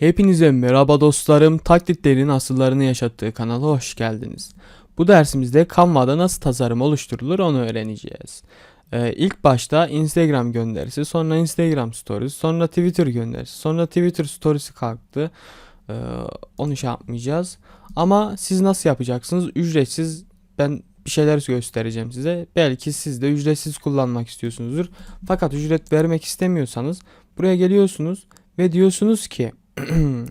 Hepinize merhaba dostlarım. Taklitlerin asıllarını yaşattığı kanala hoş geldiniz. Bu dersimizde Canva'da nasıl tasarım oluşturulur onu öğreneceğiz. Ee, ilk başta Instagram gönderisi, sonra Instagram stories, sonra Twitter gönderisi, sonra Twitter storiesi kalktı. Ee, onu şey yapmayacağız. Ama siz nasıl yapacaksınız? Ücretsiz ben bir şeyler göstereceğim size. Belki siz de ücretsiz kullanmak istiyorsunuzdur. Fakat ücret vermek istemiyorsanız buraya geliyorsunuz ve diyorsunuz ki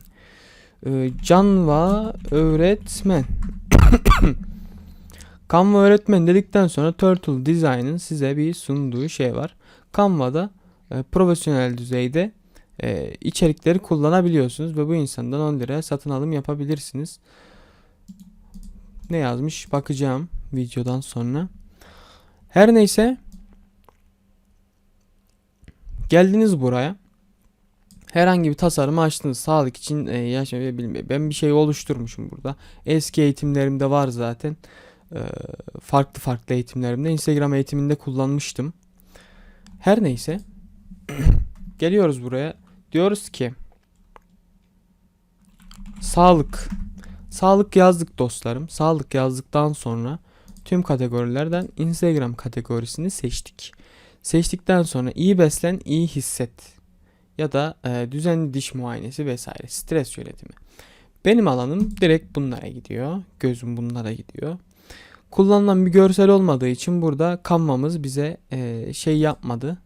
Canva öğretmen Canva öğretmen dedikten sonra Turtle Design'ın size bir sunduğu şey var. Canva'da e, profesyonel düzeyde e, içerikleri kullanabiliyorsunuz ve bu insandan 10 liraya satın alım yapabilirsiniz. Ne yazmış bakacağım videodan sonra. Her neyse geldiniz buraya. Herhangi bir tasarımı açtınız. Sağlık için e, yaşam bilmiyorum. Ben bir şey oluşturmuşum burada. Eski eğitimlerimde var zaten. E, farklı farklı eğitimlerimde. Instagram eğitiminde kullanmıştım. Her neyse. Geliyoruz buraya. Diyoruz ki sağlık. Sağlık yazdık dostlarım. Sağlık yazdıktan sonra tüm kategorilerden Instagram kategorisini seçtik. Seçtikten sonra iyi beslen, iyi hisset ya da e, düzenli diş muayenesi vesaire stres yönetimi. Benim alanım direkt bunlara gidiyor. Gözüm bunlara gidiyor. Kullanılan bir görsel olmadığı için burada Canva'mız bize e, şey yapmadı.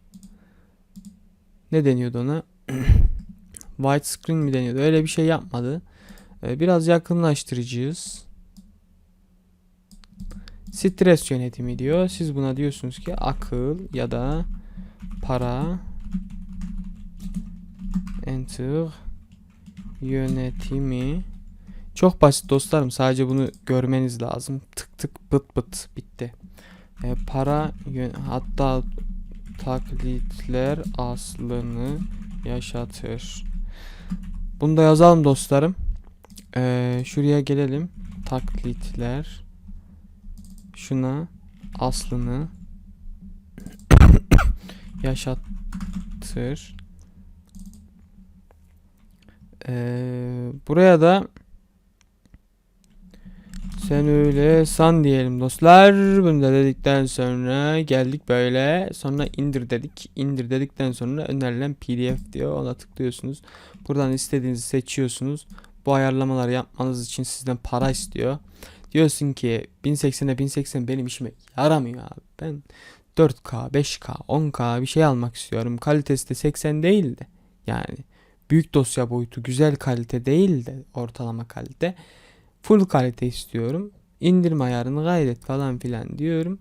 Ne deniyordu ona? White screen mi deniyordu? Öyle bir şey yapmadı. E, biraz yakınlaştırıcıyız. Stres yönetimi diyor. Siz buna diyorsunuz ki akıl ya da para enter yönetimi. Çok basit dostlarım sadece bunu görmeniz lazım. Tık tık bıt bıt bitti. E, para hatta taklitler aslını yaşatır. Bunu da yazalım dostlarım. E, şuraya gelelim. Taklitler. Şuna aslını yaşatır ee, buraya da sen öyle san diyelim dostlar. Bunu da dedikten sonra geldik böyle. Sonra indir dedik. İndir dedikten sonra önerilen pdf diyor. Ona tıklıyorsunuz. Buradan istediğinizi seçiyorsunuz. Bu ayarlamaları yapmanız için sizden para istiyor. Diyorsun ki 1080'e 1080 benim işime yaramıyor abi. Ben 4K, 5K, 10K bir şey almak istiyorum. Kalitesi de 80 değil de. Yani büyük dosya boyutu güzel kalite değil de ortalama kalite full kalite istiyorum. İndirme ayarını gayret falan filan diyorum.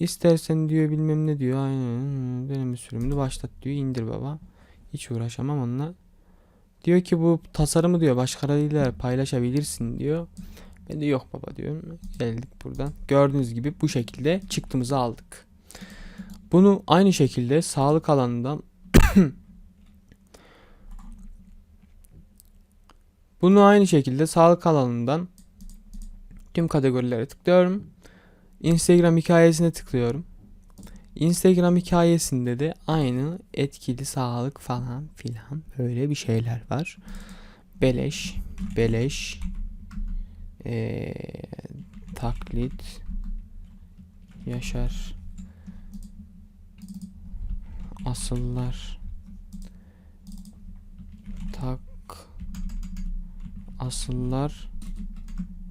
İstersen diyor bilmem ne diyor. Aynen deneme sürümünü başlat diyor. indir baba. Hiç uğraşamam onunla. Diyor ki bu tasarımı diyor başkalarıyla paylaşabilirsin diyor. Ben de yok baba diyorum. Geldik buradan. Gördüğünüz gibi bu şekilde çıktığımızı aldık. Bunu aynı şekilde sağlık alanından Bunu aynı şekilde sağlık alanından tüm kategorilere tıklıyorum. Instagram hikayesine tıklıyorum. Instagram hikayesinde de aynı etkili sağlık falan filan böyle bir şeyler var. Beleş, beleş, ee, taklit, yaşar, asıllar, tak asıllar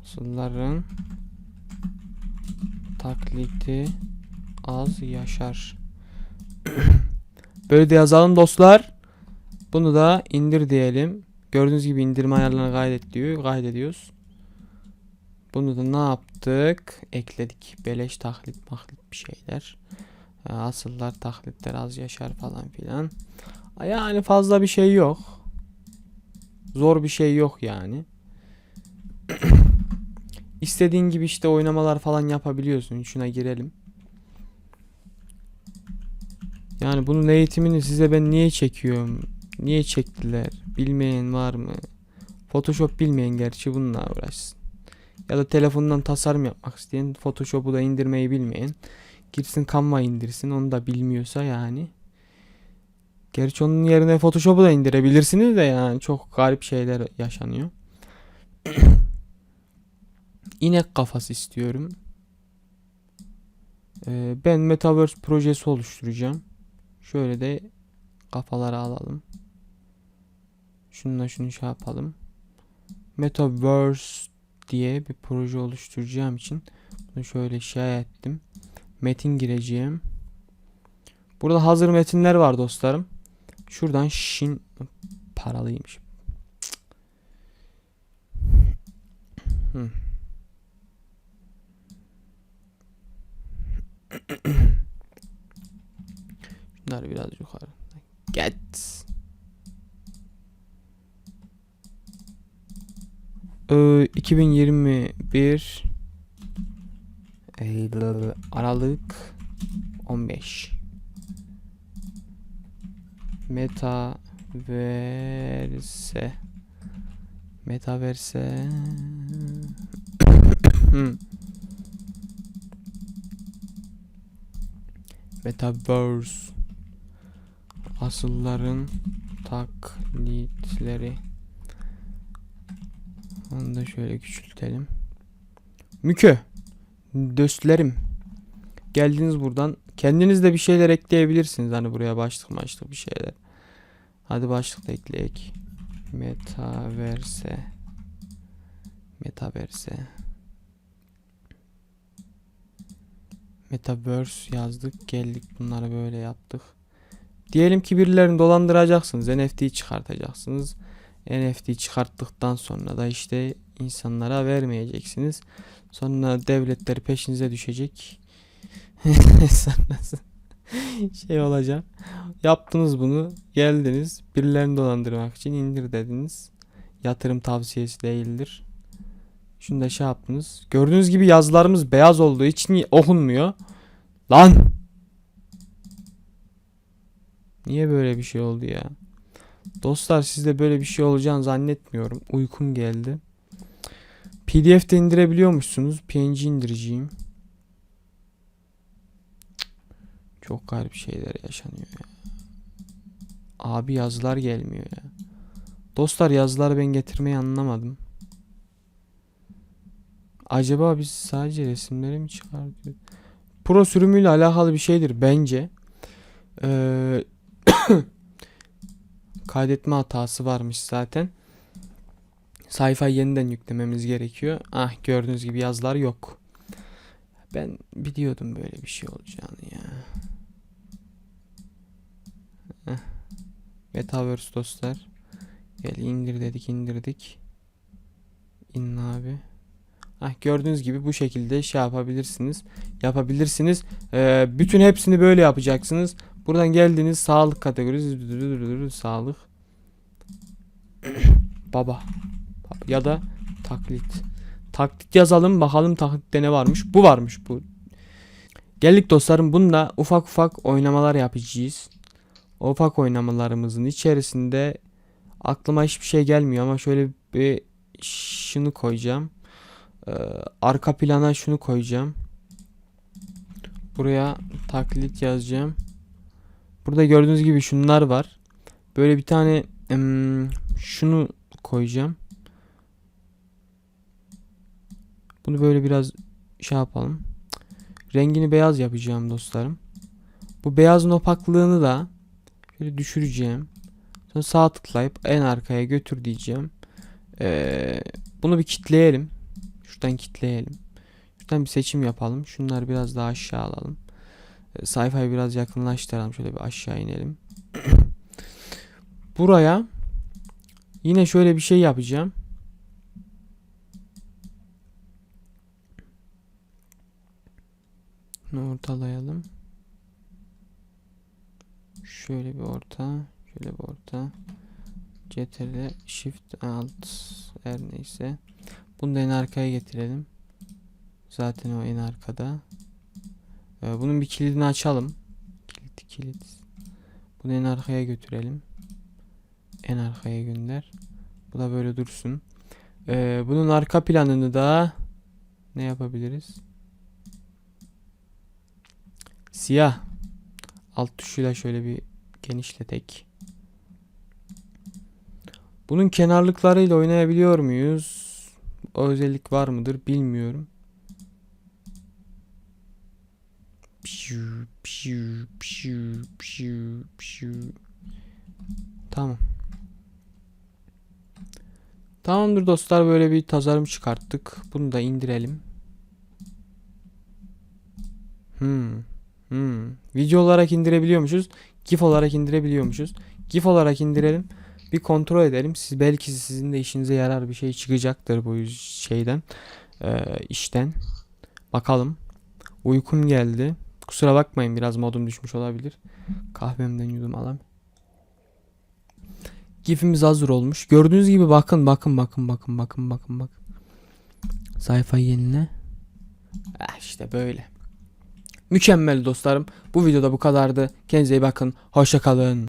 asılların taklidi az yaşar. Böyle de yazalım dostlar. Bunu da indir diyelim. Gördüğünüz gibi indirme ayarlarını kaydet diyor. Kaydediyoruz. Bunu da ne yaptık? Ekledik. Beleş taklit maklit bir şeyler. Asıllar taklitler az yaşar falan filan. Yani fazla bir şey yok. Zor bir şey yok yani. İstediğin gibi işte oynamalar falan yapabiliyorsun. Şuna girelim. Yani bunun eğitimini size ben niye çekiyorum? Niye çektiler? Bilmeyen var mı? Photoshop bilmeyen gerçi bununla uğraşsın. Ya da telefondan tasarım yapmak isteyen, Photoshop'u da indirmeyi bilmeyen girsin Canva indirsin. Onu da bilmiyorsa yani Gerçi onun yerine Photoshop'u da indirebilirsiniz de yani çok garip şeyler yaşanıyor. İnek kafası istiyorum. Ee, ben Metaverse projesi oluşturacağım. Şöyle de kafaları alalım. Şununla şunu şey yapalım. Metaverse diye bir proje oluşturacağım için bunu şöyle şey ettim. Metin gireceğim. Burada hazır metinler var dostlarım. Şuradan şin paralıymış. Hı. Şunları biraz yukarı. Get. Ee, 2021 Eylül Aralık 15 Metaverse. Metaverse. Metaverse. Asılların taklitleri. Onu da şöyle küçültelim. Mükü. Dostlarım. Geldiniz buradan. Kendiniz de bir şeyler ekleyebilirsiniz. Hani buraya başlık başlık bir şeyler Hadi başlık da ekleyek Metaverse Metaverse Metaverse yazdık geldik bunları böyle yaptık. Diyelim ki birilerini dolandıracaksınız. NFT çıkartacaksınız. NFT çıkarttıktan sonra da işte insanlara vermeyeceksiniz. Sonra devletler peşinize düşecek. Sonrası şey olacak. Yaptınız bunu. Geldiniz. Birilerini dolandırmak için indir dediniz. Yatırım tavsiyesi değildir. Şunu da şey yaptınız. Gördüğünüz gibi yazılarımız beyaz olduğu için okunmuyor. Lan! Niye böyle bir şey oldu ya? Dostlar sizde böyle bir şey olacağını zannetmiyorum. Uykum geldi. PDF'de indirebiliyormuşsunuz. PNG indireceğim. Çok garip şeyler yaşanıyor ya. Abi yazılar gelmiyor ya. Dostlar yazıları ben getirmeyi anlamadım. Acaba biz sadece resimleri mi çıkartıyoruz? Pro sürümüyle alakalı bir şeydir bence. Ee, kaydetme hatası varmış zaten. Sayfayı yeniden yüklememiz gerekiyor. Ah gördüğünüz gibi yazılar yok. Ben biliyordum böyle bir şey olacağını ya. Heh. Metaverse dostlar. Gel indir dedik indirdik. İn abi. Heh, gördüğünüz gibi bu şekilde şey yapabilirsiniz. Yapabilirsiniz. Ee, bütün hepsini böyle yapacaksınız. Buradan geldiniz sağlık kategorisi sağlık. Baba. Ya da taklit. Taklit yazalım bakalım taklitte ne varmış. Bu varmış bu. Geldik dostlarım bununla ufak ufak oynamalar yapacağız. O ufak oynamalarımızın içerisinde aklıma hiçbir şey gelmiyor ama şöyle bir şunu koyacağım. Ee, arka plana şunu koyacağım. Buraya taklit yazacağım. Burada gördüğünüz gibi şunlar var. Böyle bir tane şunu koyacağım. Bunu böyle biraz şey yapalım. Rengini beyaz yapacağım dostlarım. Bu beyazın opaklığını da şöyle düşüreceğim. Sonra sağ tıklayıp en arkaya götür diyeceğim. Ee, bunu bir kitleyelim. Şuradan kitleyelim. Şuradan bir seçim yapalım. Şunları biraz daha aşağı alalım. Ee, sayfayı biraz yakınlaştıralım. Şöyle bir aşağı inelim. Buraya yine şöyle bir şey yapacağım. Bunu ortalayalım. Şöyle bir orta. Şöyle bir orta. CTRL Shift Alt her neyse. Bunu da en arkaya getirelim. Zaten o en arkada. Ee, bunun bir kilidini açalım. Kilit kilit. Bunu en arkaya götürelim. En arkaya gönder. Bu da böyle dursun. Ee, bunun arka planını da ne yapabiliriz? Siyah. Alt tuşuyla şöyle bir genişle tek. Bunun kenarlıklarıyla oynayabiliyor muyuz? O özellik var mıdır bilmiyorum. Pşu, pşu, pşu, pşu, pşu. Tamam. Tamamdır dostlar böyle bir tasarım çıkarttık. Bunu da indirelim. Hmm. Hmm. Video olarak indirebiliyormuşuz. GIF olarak indirebiliyormuşuz. GIF olarak indirelim. Bir kontrol edelim. Siz belki sizin de işinize yarar bir şey çıkacaktır bu şeyden. Ee, işten. Bakalım. Uykum geldi. Kusura bakmayın biraz modum düşmüş olabilir. Kahvemden yudum alayım. GIF'imiz hazır olmuş. Gördüğünüz gibi bakın bakın bakın bakın bakın bakın bakın. Sayfayı yenile. Ah işte böyle. Mükemmel dostlarım. Bu videoda bu kadardı. Kendinize iyi bakın. Hoşça kalın.